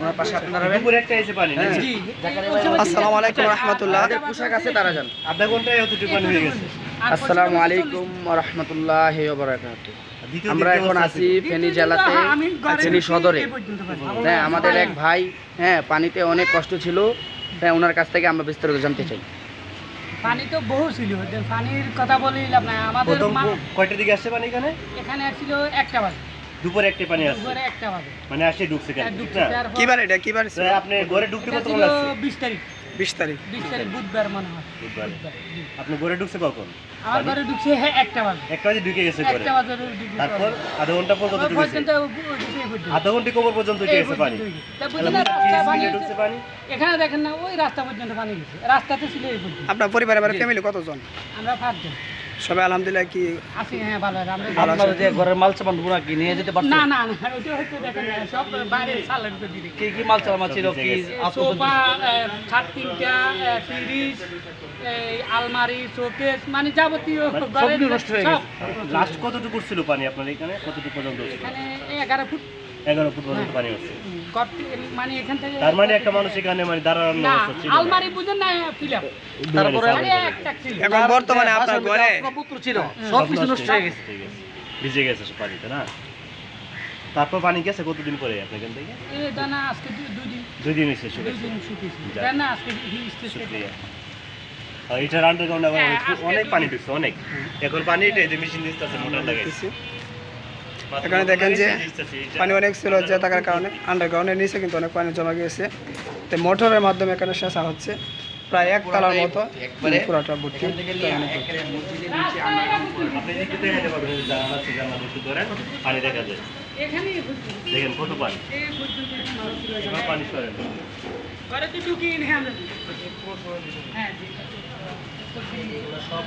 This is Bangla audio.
ওনার পাশে আপনারা দাঁড়াবেন। দুপুরে একটা এসে পানি হ্যাঁ। নাকি? আসসালামু আলাইকুম রহমতুল্লাহ পোশাক আছে তারা যান আধা ঘন্টায় অতটুকু পানি হয়ে গেছে। আসসালামু আলাইকুম রহমতুল্লাহ বারাকাতুহু আর দ্বিতীয় আমরা এখন আছি ফেনী জেলাতে ফেনী সদরে। হ্যাঁ আমাদের এক ভাই হ্যাঁ পানিতে অনেক কষ্ট ছিল। হ্যাঁ ওনার কাছ থেকে আমরা বিস্তারিত জানতে চাই। পানি তো বহু ছিল। পানির কথা বলি লাভ নাই আমাদের প্রথম দিকে আসছে পানি এখানে? এখানে ছিল একটা বাজে। দুপুরে একটা পানি আসছে। দুপুরে একটা বাজে। মানে আসে ঢুকছে কেন? আর ঠিক না তারপর- কিবার এটা কিবার তো আপনি ঘরে ঢুকতে লাগছে? বিশ তারিখ। বিশ তারিখ। বিশ তারিখ বুধবার মনে হয়। বুধবার, আপনি ঘরে ঢুকছে কখন? আমার ঘরে ঢুকছে হ্যাঁ একটা বাজে। একটা বাজে ঢুকে গেছে ঘরে। একটা বাজে তারপর আধা ঘণ্টা পর কত ঢুকেছে ঢুকে। আধা ঘণ্টা কোমর পর্যন্ত উঠে গেছে পানি। ঢুকে। ঢুকছে এখানে দেখেন না ওই রাস্তা পর্যন্ত পানি গেছে। রাস্তাতে ছিল এই পর্যন্ত। আপনার পরিবারের বাড়ি ফ্যামিলি কতজন? আমরা পাঁচজন। সবাই আলহামদুলিল্লাহ কি আছি হ্যাঁ ভালো আছে। ভালো আপনারা যে ঘরের মাল সামানগুলা কি নিয়ে যেতে পারছেন না না না ওইটা হয়তো দেখেন সব বাইরে সালের করে দিয়ে কি কি মাল সামান ছিল? কি সোফা খাট তিনটা ফ্রিজ এই আলমারি শোকেস মানে যাবতীয় মানে ঘরের নষ্ট হয়ে সব। লাস্ট কতটুকু ছিল পানি আপনার এখানে? কতটুকু পর্যন্ত ছিল? এখানে এই এগারো ফুট। এগারো ফুট পর্যন্ত পানি হচ্ছে। হুম, ঘর থেকে মানে এখান থেকে তার মানে একটা মানুষ এখানে মানে দাঁড়ানোর না অবস্থা ছিল না। আলমারি বুঝেন না ফিল তারপরে দুয়ারে মানে সামনে একটা ছিল এখন বর্তমানে আপনার ঘরে মধ্যে ছিল। সব কিছু নষ্ট হয়ে গেছে। আছে ভিজে গেছে পানিতে না? তারপর পানি গেছে কতদিন পরে আপনার এখান থেকে? এই দানা আজকে দুই দিন। দুই দিন এসে দুই শুকেছে দিন শুকিয়েছে। দানা আজকে স্টেজ এটার আন্ডারগ্রাউন্ড হ্যাঁ, অনেক পানি। ঢুকছে অনেক। এখন পানি এটা মেশিন দিচ্ছে মোটর লাগাইছে। এখানে দেখেন যে পানি অনেক ছিল যে থাকার কারণে আন্ডারগ্রাউন্ডের নিচে কিন্তু অনেক পানি জমা গিয়েছে। তো মোটরের মাধ্যমে এখানে সেচা হচ্ছে। প্রায় এক তালার মতো একবারে পুরোটা ভর্তি। পানি দেখা যায়। দেখেন কত পানি। পানি সরেন। হ্যাঁ সব